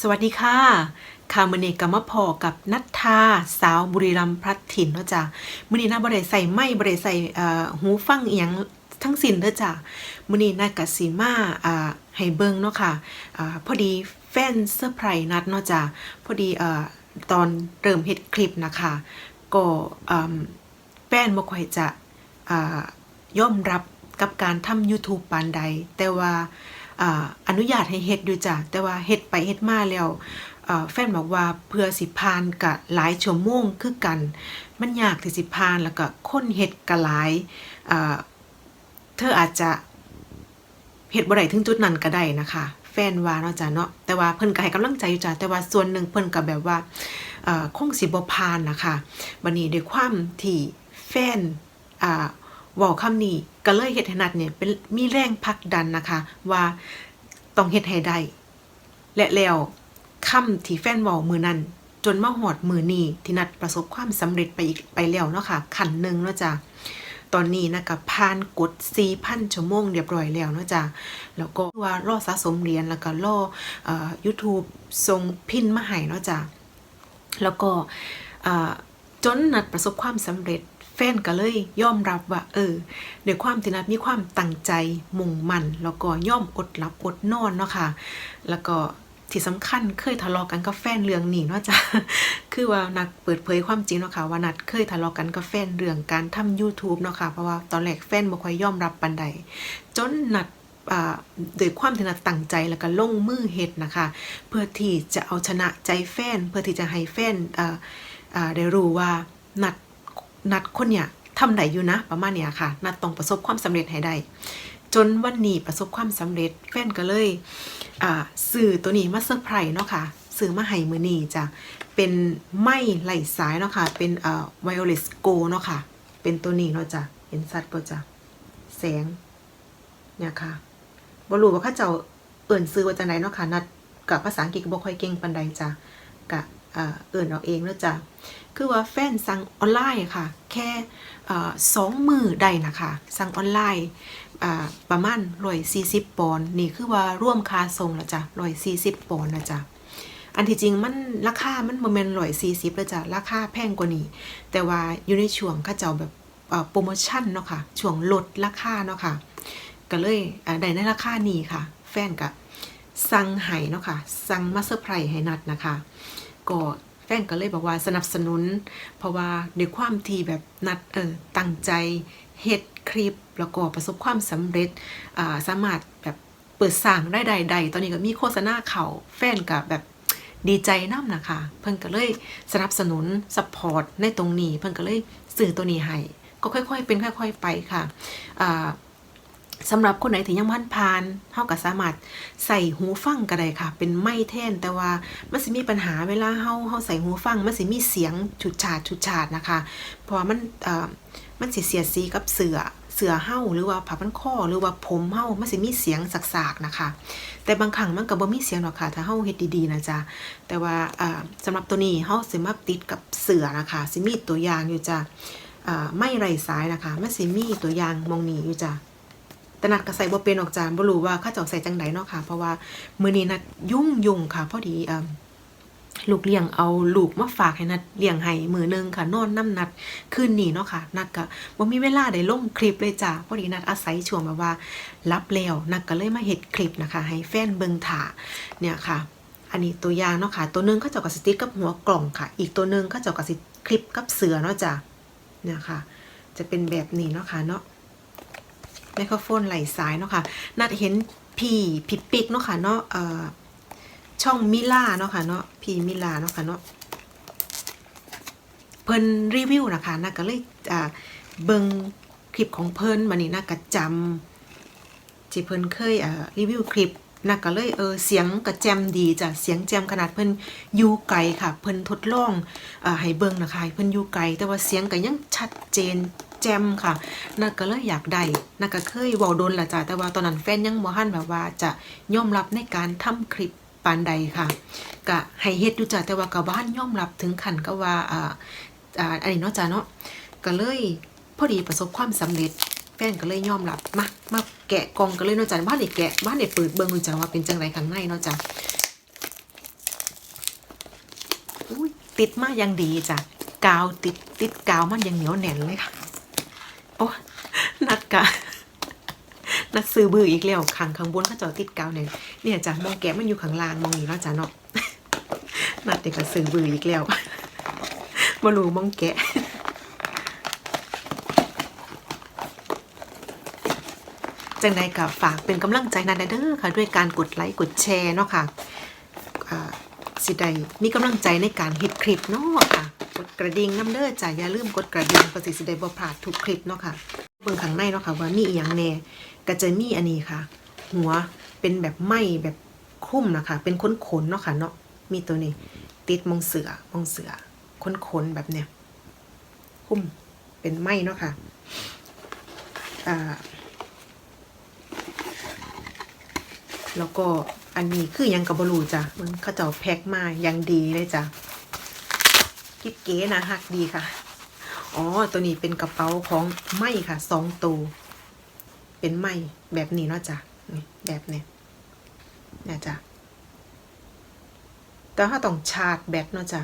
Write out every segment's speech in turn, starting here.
สวัสดีค่ะคามือนี้กมาพอกับนัทธาสาวบุรีรัมย์พลัดถิ่นเนาะจ้ะมือนี้น่าบริใส่ไม่บริใส่หูฟังเอียงทั้งสิ้นเด้อจ้ะมือนี้น่ากะสีมาอ่าให้เบิ่งเนาะค่ะอ่าพอดีแฟนเซอร์ไพรส์นัดเนาะจ้ะพอดีอตอนเริ่มเฮ็ดคลิปนะคะก็แฟนบ่ค่อยจะอ่อมรับกับการทำ YouTube ปานใด แต่ว่า อนุญาตให้เฮ็ดอยู่จ้ะแต่ว่าเฮ็ดไปเฮ็ดมาแล้วแฟนบอกว่าเพื่อสิพานกะหลายชั่วโมงคือกัน มันยากที่สิพานแล้วก็คนเฮ็ดกะหลายเธออาจจะเฮ็ดบ่ได้ถึงจุดนั้นก็ได้นะคะ แฟนว่าเนาะจ้ะเนาะแต่ว่าเพิ่นก็ให้กำลังใจอยู่จ้ะแต่ว่าส่วนหนึ่งเพิ่นก็แบบว่าคงสิบ่พานนะคะบัดนี้ด้วยความที่แฟนอ่า ว้าคำนี้ก็เลยเฮ็ดให้นัดเนี่ยเป็นมีแรงผลักดันนะคะ ว่าต้องเฮ็ดให้ได้และแล้วคำที่แฟนว้ามือนั้น จนมาหอดมือนี้ที่นัดประสบความสำเร็จไปอีกไปแล้วเนาะค่ะขันหนึ่งเนาะจ้ะตอนนี้นะกับผ่านกด4,000ชั่วโมงเรียบร้อยแล้วเนาะจ้ะแล้วก็ว่ารอสะสมเหรียญแล้วก็รอเอ่อ YouTube ส่งพินมาให้เนาะจ้ะแล้วก็จนนัดประสบความสำเร็จ แฟนก็เลยยอมรับว่า เออด้วยความที่นัดมีความตั้งใจมุ่งมั่นแล้วก็ย่อมอดหลับอดนอนเนาะค่ะ แล้วก็ที่สำคัญเคยทะเลาะกันกับแฟนเรื่องนี้เนาะจ้ะคือว่านัดเปิดเผยความจริงเนาะค่ะว่านัดเคยทะเลาะกันกับแฟนเรื่องการทำ YouTube เนาะค่ะเพราะว่าตอนแรกแฟนบ่ค่อยยอมรับปานใดจนนัดอ่าโดยความที่นัดตั้งใจแล้วก็ลงมือเฮ็ดนะคะ เพื่อที่จะเอาชนะใจแฟน เพื่อที่จะให้แฟนอ่าอ่าได้รู้ว่านัด นัดคนเนี่ยทำได้อยู่นะ ประมาณเนี้ยค่ะ นัดต้องประสบความสำเร็จให้ได้ จนวันนี้ประสบความสำเร็จแฟนก็เลยอ่าสื่อตัวนี้มาเซอร์ไพรส์เนาะค่ะสื่อมาให้มือนี้จ้ะเป็นไม้ไหลสายเนาะค่ะ เป็นเอ่อ wireless go เนาะค่ะ เป็นตัวนี้เนาะจ้ะเห็นสัตว์ปะจ้ะแสงเนี่ยค่ะบรู้ว่าข้าเจ้าเอิ่นซื้อว่าจังไดเนาะค่ะนัดกับภาษาอังกฤษบ่ค่อยเก่งปานใดจ้ะกะ เอ่อเอิ่นเอาเองเนาะจ้ะคือว่าแฟนสั่งออนไลน์ค่ะ แค่สองมือได้นะคะ สั่งออนไลน์ประมาณร้อยสี่สิบปอนด์นี่คือว่าร่วมค่าส่งแล้วจ้ะร้อยสี่สิบปอนด์นะจ๊ะอันที่จริงมันราคา มันโมเมนร้อยสี่สิบแล้วจ้ะราคาแพงกว่านี้ แต่ว่าอยู่ในช่วงข้าเจ้าแบบโปรโมชั่นเนาะค่ะช่วงลดราคาเนาะค่ะก็เลยได้ในราคานี้ค่ะ แฟนก็สั่งให้เนาะค่ะสั่งมาเซอร์ไพรส์ให้นัดนะคะ ก็แฟนก็เลยบอกว่าสนับสนุน เพราะว่าด้วยความที่แบบนัดเออตั้งใจเฮ็ดคลิปแล้วก็ประสบความสำเร็จอ่าสามารถแบบเปิดสั่งได้ใดๆตอนนี้ก็มีโฆษณาเขาแฟนกับแบบดีใจน้ำนะคะ เพิ่นก็เลยสนับสนุนสปอร์ตในตรงนี้ เพิ่นก็เลยซื้อตัวนี้ให้ก็ค่อยๆ เป็นค่อย ๆ ไปค่ะอ่า สำหรับคนไหนที่ยังพันพานเฮาก็สามารถใส่หูฟังก็ได้ค่ะ เป็นไม้แท่นแต่ว่ามันสิมีปัญหาเวลาเฮาเฮาใส่หูฟังมันสิมีเสียงฉุดฉาดฉุดฉาดนะคะ เพราะว่ามันเอ่อมันสิเสียดสีกับเสือเสือเฮาหรือว่าผ้าพันคอหรือว่าผมเฮามันสิมีเสียงสากๆนะคะ แต่บางครั้งมันก็บ่มีเสียงหรอกค่ะ ถ้าเฮาเฮ็ดดีๆนะจ๊ะแต่ว่าอ่าสำหรับตัวนี้เฮาสิมาติดกับเสือนะคะสิมีตัวอย่างอยู่จ้ะอ่าไม่ไรสายนะคะมันสิมีตัวอย่างมองนี้อยู่จ้ะ แต่นัดก็ใส่บ่เป็นออกจานบ่รู้ว่าข้าเจ้าใส่จังไดเนาะค่ะ เพราะว่ามื้อนี้นัดยุ่งยุ่งค่ะพอดีเอ่อลูกเลี้ยงเอาลูกมาฝากให้นัดเลี้ยงให้มื้อหนึงค่ะ นอนน้ำนัดคืนนี้เนาะค่ะ นัดก็บ่มีเวลาได้ลงคลิปเลยจ้ะพอดีนัดอาศัยช่วงแบบว่ารับแล้วนัดก็เลยมาเฮ็ดคลิปนะคะ ให้แฟนเบิ่งถ่าเนี่ยค่ะ อันนี้ตัวอย่างเนาะค่ะ ตัวหนึงเขาเจ้าก็สติดกับหัวกล่องค่ะ อีกตัวหนึงเขาเจ้าก็สิคลิปกับเสือเนาะจ้ะเนี่ยค่ะ จะเป็นแบบนี้เนาะค่ะเนาะ ไมโครโฟนไหลสายเนาะค่ะนัดเห็นพี่พี่ปิกเนาะค่ะเนาะเอ่อช่องมิล่าเนาะค่ะเนาะพี่มิล่าเนาะค่ะเนาะเพิ่นรีวิวนะคะนักก็เลยอ่าเบิ่งคลิปของเพิ่นมานี่นักก็จำที่เพิ่นเคยอ่ารีวิวคลิปนักก็เลยเออเสียงก็แจมดีจ้ะเสียงแจมขนาดเพิ่นอยู่ไกลค่ะ เพิ่นทดลองอ่าให้เบิ่งนะคะให้เพิ่นอยู่ไกลแต่ว่าเสียงก็ยังชัดเจน แจมค่ะนักก็เลยอยากได้นักก็เคยเว้าโดนละจ้ะแต่ว่าตอนนั้นแฟนยังบ่ทันแบบว่าจะยอมรับในการทำคลิปปานใดค่ะก็ให้เฮ็ดอยู่จ้ะแต่ว่าก็บ่ทันยอมรับถึงขั้นก็ว่าอ่าอ่าอันนี้เนาะจ้ะเนาะก็เลยพอดีประสบความสำเร็จแฟนก็เลยยอมรับมามาแกะกองกันเลยเนาะจ้ะบ้านนี่แกะบ้านนี่เปิดเบิ่งดูจ้ะว่าเป็นจังไรข้างในเนาะจ้ะติดมาอย่างดีจ้ะกาวติดติดกาวมันยังเหนียวแน่นเลยค่ะ โอ้นัดกะนัดซื้อบืออีกแล้วขังข้างบนเขาจาติดกาวเนี่ยเนี่ยจ้ะมองแกะมันอยู่ข้างล่างมองนี่เนาะจ้ะเนาะนัดเด็กก็ซื้อบืออีกแล้วมารู้มองแกะจังใดกับฝากเป็นกำลังใจนันเด้อค่ะ ด้วยการกดไลค์กดแชร์เนาะค่ะสิได้มีกำลังใจในการเฮ็ดคลิปเนาะ ดกระดิ่งน้ำเด้อจ้ะอย่าลืมกดกระดิ่งเพื่อสิสิได้บ่พลาดทุกคลิปเนาะค่ะเบิ่งข้างในเนาะค่ะว่ามีอีหยังแน่ก็จะมีอันนี้ค่ะ หัวเป็นแบบไหมแบบคุ้มนะคะเป็นขนขนๆเนาะค่ะเนาะมีตัวนี้ ติดมองเสือมองเสือขนขนๆแบบเนี้ยคุ้มเป็นไหมเนาะค่ะอ่าแล้วก็อันนี้คือยังกับบรูจ้ะมันเขาจ้าแพ็คมาอยังดีเลยจ้ะ กิ๊บเก๋นะฮักดีค่ะ อ๋อ ตัวนี้เป็นกระเป๋าของไหมค่ะสองตัว เป็นไหมแบบนี้เนาะจ้ะนี่แบบเนี้ยเนี่ยจ้ะแต่ถ้าต้องชาร์จแบตเนาะจ้ะ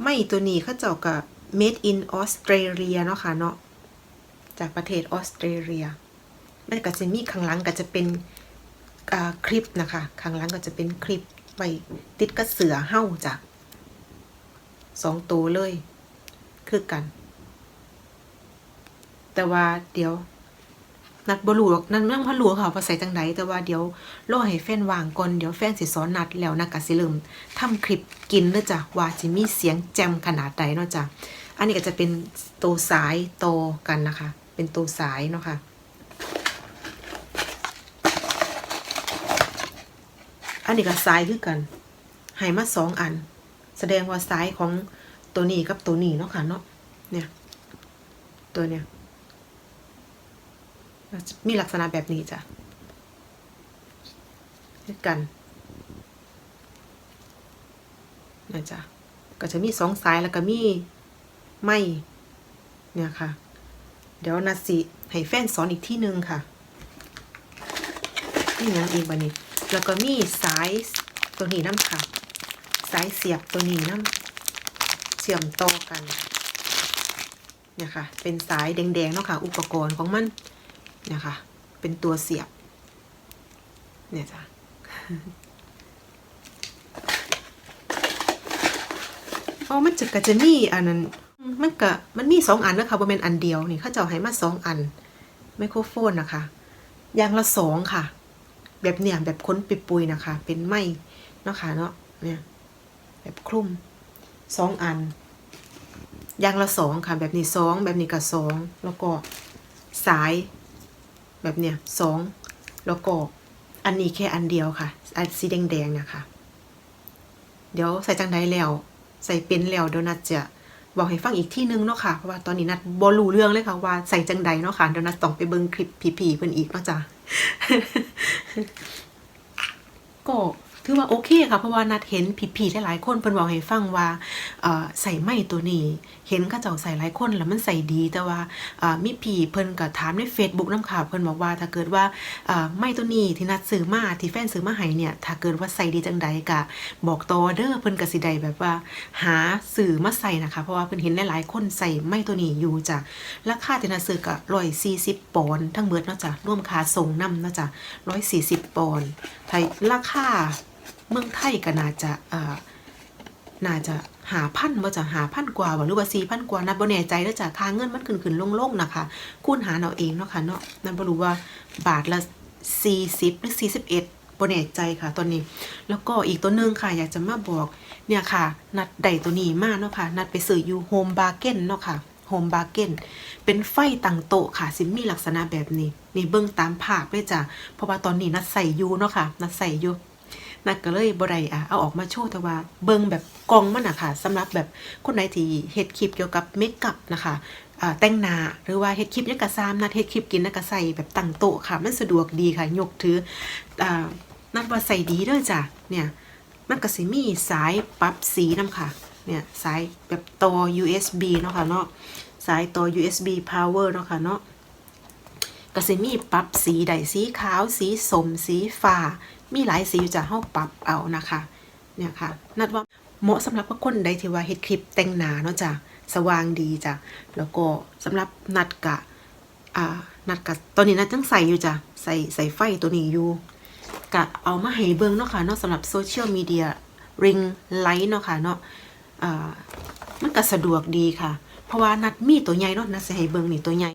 ไหมตัวนี้เขาเจ้ากับ made in Australia เนาะค่ะเนาะจากประเทศออสเตรเลียมันก็จะมีข้างหลังก็จะเป็นคลิปนะคะ ข้างหลังก็จะเป็นคลิปไว้ติดกับเสือเห่าจ้ะ สองตัวเลย คือกัน แต่ว่าเดี๋ยว นัดบรูหรอกนัดเรื่องพะลวค่ะภาษาจังไดแต่ว่าเดี๋ยวรอให้แฟนวางก่อนเดี๋ยวแฟนสิสอนนัดแล้วนะกะสิเริ่มทำคลิปกินเด้อจ้ะว่าสิมีเสียงแจมขนาดใดเนาะจ้ะอันนี้ก็จะเป็นตัวสายโตกันนะคะ เป็นตัวสายเนาะค่ะอันนี้ก็ซ้ายคือกันให้มาสองอัน แสดงว่าซ้ายของตัวนี้กับตัวนี้เนาะค่ะเนาะเนี่ยตัวเนี้ยมีลักษณะแบบนี้จ้ะกันนะจ๊ะก็จะมีสองสายแล้วก็มีไม่เนี่ยค่ะ เดี๋ยวนาสิให้แฟนสอนอีกที่หนึ่งค่ะนี่ยังอีกบันนี้ แล้วก็มีสายตัวนี้น้ำค่ะ สายเสียบตัวนี้น้ำเชื่อมต่อกันเนี่ยค่ะ เป็นสายแดงๆเนาะค่ะ อุปกรณ์ของมันเนี่ยค่ะ เป็นตัวเสียบ เนี่ยจ้ะอ๋อมันจะก็จะมีอันนั้นมันก็มันมีสองอันนะคะบ่แม่นอันเดียวนี่เขาเจ้าให้มาสองอัน ไมโครโฟนนะคะ อย่างละสองค่ะ แบบเนี่ยแบบค้นปุยๆนะคะ เป็นไม้เนาะค่ะเนาะเนี่ย แบบคลุมสองอัน อย่างละสองค่ะ แบบนี้สองแบบนี้ก็สองแล้วก็สาย แบบเนี้ยสองแล้วก็อันนี้แค่อันเดียวค่ะ อันสีแดงๆนะคะ เดี๋ยวใส่จังไดแล้ว ใส่เป็นแล้วเดี๋ยวนัดจะบอกให้ฟังอีกที่นึงเนาะค่ะ เพราะว่าตอนนี้นัดบอรู้เรื่องเลยค่ะว่าใส่จังใดเนาะค่ะ เดี๋ยวนัดต้องไปเบิ่งคลิปผีๆเพิ่นอีกเนาะจ้ะก็ ถือว่าโอเคค่ะเพราะว่านัดเห็นผีๆหลายๆคนเพิ่นบอกให้ฟังว่าใส่ไม้ตัวนี้ เห็นเขาเจ้าใส่หลายคนแล้วมันใส่ดีแต่ว่ามีผีเพิ่นก็ถามใน Facebook นำค่ะเพิ่นบอกว่าถ้าเกิดว่าไม้ตัวนี้ที่นัดซื้อมาที่แฟนซื้อมาให้เนี่ยถ้าเกิดว่าใส่ดีจังใดก็บอกต่อเด้อเพิ่นก็สิได้แบบว่า หาสื่อมาใส่นะคะ เพราะว่าเพิ่นเห็นหลายๆคนใส่ไม้ตัวนี้อยู่จ้ะราคาที่นัดซื้อก็140ปอนด์ทั้งเบิดเนาะจ้ะร่วมค่าส่งนำเนาะจ้ะ140ปอนด์ไทยราคา เมืองไทยก็น่าจะอ่อน่าจะหาพันว่าจะหาพันกว่าหรือว่าสี่พันกว่านัดบ่แน่ใจแล้วจ้ะค่าเงินมันขึ้นขึ้นลงลงๆนะคะคูณหาเอาเองเนาะค่ะเนาะนัดบ่รู้ว่าบาทละสี่สิบหรือสี่สิบเอ็ดบ่แน่ใจค่ะตอนนี้ แล้วก็อีกตัวหนึงค่ะอยากจะมาบอกเนี่ยค่ะ นัดได้ตัวนี้มากเนาะค่ะ นัดไปซื้ออยู่โฮมบาร์เก้นเนาะค่ะโฮมบาร์เก้นเป็นไฟตั้งโต๊ะค่ะสิมีลักษณะแบบนี้นี่เบิ่งตามภาพเลยจ้ะเพราะว่าตอนนี้นัดใส่ยูเนาะค่ะ นัดใส่ยู นักก็เลยบ่ได้อะเอาออกมาโชว์แต่ว่าเบิ่งแบบกองมันอะค่ะสำหรับแบบคนไหนที่เฮ็ดคลิปเกี่ยวกับเมคอัพนะคะแต่งหน้าหรือว่าเฮ็ดคลิปยังกะซามนัดเฮ็ดคลิปกินนักก็ใส่แบบตั้งโต๊ะค่ะ มันสะดวกดีค่ะ ยกถือนัดว่าใส่ดีเด้อจ้ะเนี่ยมันก็สิมีสายปรับสีนํค่ะเนี่ยสายแบบต่อ USB เนาะค่ะเนาะสายต่อ USB power เนาะค่ะเนาะ ก็สิมีปรับสีใดสีขาว สีสมสีฟ้า มีหลายสีอยู่จะเฮาปรับเอานะคะเนี่ยค่ะนัดว่าเหมาะสำหรับคนใดที่ว่าเฮ็ดคลิปแต่งหน้าเนาะจ้ะสว่างดีจ้ะแล้วก็สำหรับนัดกะอ่านัดกะตอนนี้นัดจังใส่อยู่จ้ะใส่ใส่ไฟตัวนี้อยู่กะเอามาให้เบิ่งเนาะค่ะเนาะสำหรับโซเชียลมีเดียริงไลท์เนาะค่ะเนาะอ่ามันก็สะดวกดีค่ะ เพราะว่านัดมีตัวใหญ่เนาะนัดสิให้เบิ่งนี่ตัวใหญ่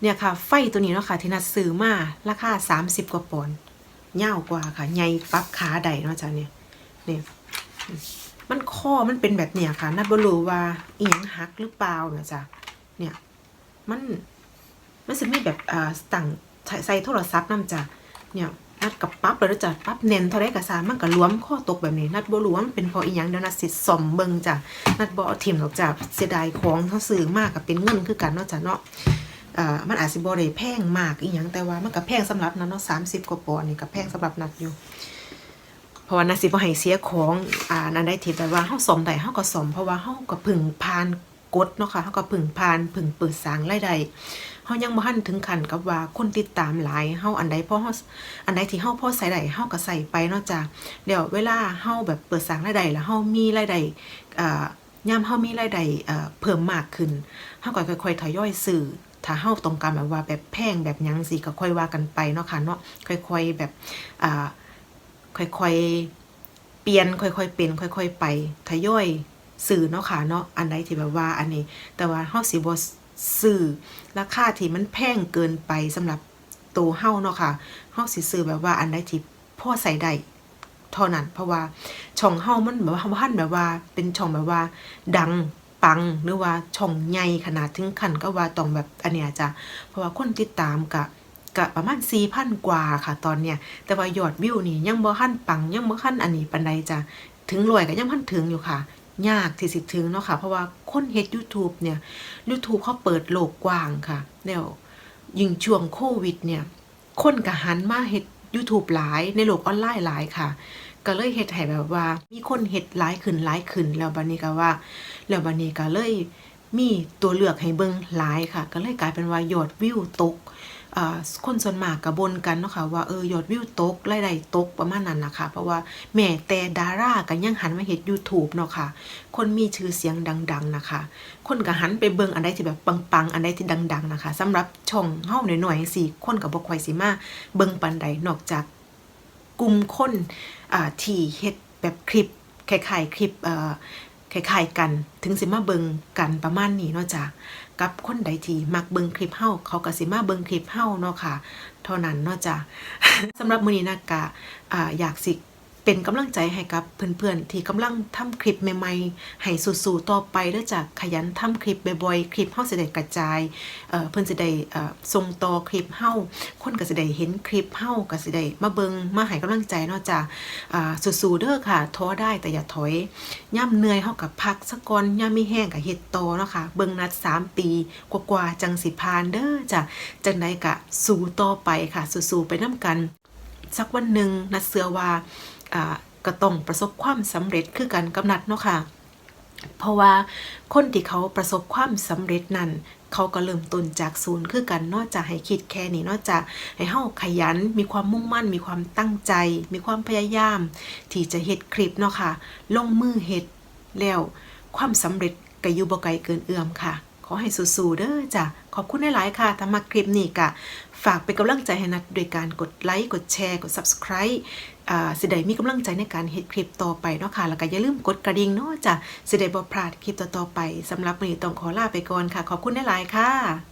เนี่ยค่ะ ไฟตัวนี้เนาะค่ะที่นัดซื้อมาราคา30กว่าปอนด์ยาวกว่าค่ะใหญ่ปรับขาได้เนาะจ้ะเนี่ยเนี่ยมันข้อมันเป็นแบบเนี่ยค่ะนัดบ่รู้ว่าอียงหักหรือเปล่าเนาะจ้ะเนี่ยมันมันสิมีแบบอ่าตั้งใส่ใส่โทรศัพท์นำจ้ะเนี่ยนัดกับปั๊บเลยจ้ะปั๊บแน่นเท่าไรก็สามมันก็รวมข้อตกแบบนี้ นัดบ่รู้ว่ามันเป็นพราะอีหยังเดี๋ยวนัดสิซ่อมเบิงจ้ะนัดบ่เอาถิ่มหรอกจ้ะเสียดายของเฮาซื้อมากก็เป็นเงินคือกันเนาะจ้ะเนาะ อ่ามันอาจสิบ่ได้แพงมากอีหยังแต่ว่ามันก็แพงสำหรับนัดเนาะ30กว่าปอนด์นี่ก็แพงสำหรับนัดอยู่เพราะว่านัดสิบ่ให้เสียของอ่านั่นได้ที่แต่ว่าเฮาซ่อมได้เฮาก็ซ่อมเพราะว่าเฮาก็พึ่งผ่านกฎเนาะค่ะเฮาก็พึ่งผ่านพึ่งเปิดสร้างรายได้เฮายังบ่ทันถึงขั้นกับว่าคนติดตามหลายเฮาอันใดพอเฮาอันใดที่เฮาพอใส่ได้เฮาก็ใส่ไปเนาะจ้ะเดี๋ยวเวลาเฮาแบบเปิดสร้างรายได้แล้วเฮามีรายได้อ่ายามเฮามีรายได้เอ่อเพิ่มมากขึ้นเฮาก็ค่อยๆทยอยซื้อ ถ้าเฮาต้องการแบบว่าแบบแพงแบบยังสิก็ค่อยว่ากันไปเนาะค่ะเนาะค่อยๆแบบอ่าค่อยๆเปลี่ยนค่อยๆเป็นค่อย ๆ ไปทยอยซื้อเนาะค่ะเนาะอันใดที่แบบว่าอันนี้ แต่ว่าเฮาสิบ่ซื้อราคาที่มันแพงเกินไปสำหรับตัวเฮาเนาะค่ะเฮาสิซื้อแบบว่าอันใดที่พอใส่ได้เท่านั้นเพราะว่าช่องเฮามันแบบว่าบ่ทันแบบว่าเป็นช่องแบบว่าดัง ปังหรือว่าช่องใหญ่ขนาดถึงขั้นก็ว่าต้องแบบอันเนี้ยจ้ะเพราะว่าคนติดตามกะกะประมาณ4,000กว่าค่ะตอนเนี้ยแต่ว่ายอดวิวนี่ยังบ่ทันปังยังบ่ทันอันนี้ปานใดจ้ะถึงรวยก็ยังพันถึงอยู่ค่ะ ยากที่สิถึงเนาะค่ะ เพราะว่าคนเฮ็ด YouTube เนี่ย YouTube เขาเปิดโลกกว้างค่ะแล้วยิ่งช่วงโควิดเนี่ย คนก็หันมาเฮ็ด YouTube หลายในโลกออนไลน์หลายค่ะ ก็เลยเฮ็ดให้แบบว่า มีคนเฮ็ดหลายขึ้นหลายขึ้นแล้วบัดนี้ก็ว่า แล้วบัดนี้ก็เลยมีตัวเลือกให้เบิ่งหลายค่ะ ก็เลยกลายเป็นว่ายอดวิวตกคนส่วนมากก็บ่นกันเนาะค่ะว่าเออยอดวิวตกรายได้ตกประมาณนั้นนะคะเพราะว่าแม้แต่ดาราก็ยังหันมาเฮ็ด YouTube เนาะค่ะ คนมีชื่อเสียงดัง ๆนะคะ คนก็หันไปเบิ่งอันใดที่แบบปังๆ อันใดที่ดัง ๆ นะคะสำหรับช่องเฮาหน่อยๆจังซี่คนก็บ่ค่อยสิมาเบิ่งปานใดนอกจาก กลุ่มคนที่เฮ็ดแบบคลิปคล้ายๆคลิปเอ่อคล้ายๆกัน ถึงสิมาเบิงกันประมาณนี้เนาะจ้ะกับคนใดที่มักเบิงคลิปเฮาเขาก็สิมาเบิงคลิปเฮาเนาะค่ะ เท่านั้นเนาะจ้ะสำหรับมื้อนี้นะกะอ่าอยากสิ เป็นกำลังใจให้กับเพื่อนๆที่กำลังทำคลิปใหม่ๆให้สู้ๆต่อไปเด้อจ้ะขยันทำคลิปบ่อยๆคลิปเฮาสิได้กระจายเอ่อเพิ่นสิได้เอ่อส่งต่อคลิปเฮาคนก็สิได้เห็นคลิปเฮาก็สิได้มาเบิงมาให้กำลังใจเนาะจ้ะอ่าสู้ๆเด้อค่ะท้อได้แต่อย่าถอยย่ำเหนื่อยเฮากับพักสักก่อนย่ำมีแห้งกับเฮ็ดโตเนาะค่ะเบิงนัด 3 ปีกว่าๆจังสิพานเด้อจ้ะจังไดกะสู้ต่อไปค่ะ สู้ๆไปนํกันสักวันหนึ่งนัดเสือว่า อ่าก็ต้องประสบความสำเร็จคือกันกับนัดเนาะค่ะ เพราะว่าคนที่เขาประสบความสำเร็จนั้น เขาก็เริ่มต้นจากศูนย์คือกันนอกจากให้คิดแค่นี้นอกจากให้เฮาขยัน มีความมุ่งมั่น มีความตั้งใจ มีความพยายาม ที่จะเฮ็ดคลิปเนาะค่ะ ลงมือเฮ็ดแล้วความสำเร็จก็อยู่บ่ไกลเกินเอื้อมค่ะ ขอให้สู้ๆเด้อจ้ะขอบคุณหลายๆค่ะถ้ามาคลิปนี้ก็ฝากเป็นกำลังใจให้นัดโดยการกดไลค์กดแชร์กด Subscribe สิได้มีกำลังใจในการเฮ็ดคลิปต่อไปเนาะค่ะ แล้วก็อย่าลืมกดกระดิ่งเนาะจ้ะสิได้บ่พลาดคลิปต่อๆไปสำหรับวันนี้ต้องขอลาไปก่อนค่ะ ขอบคุณหลายๆค่ะ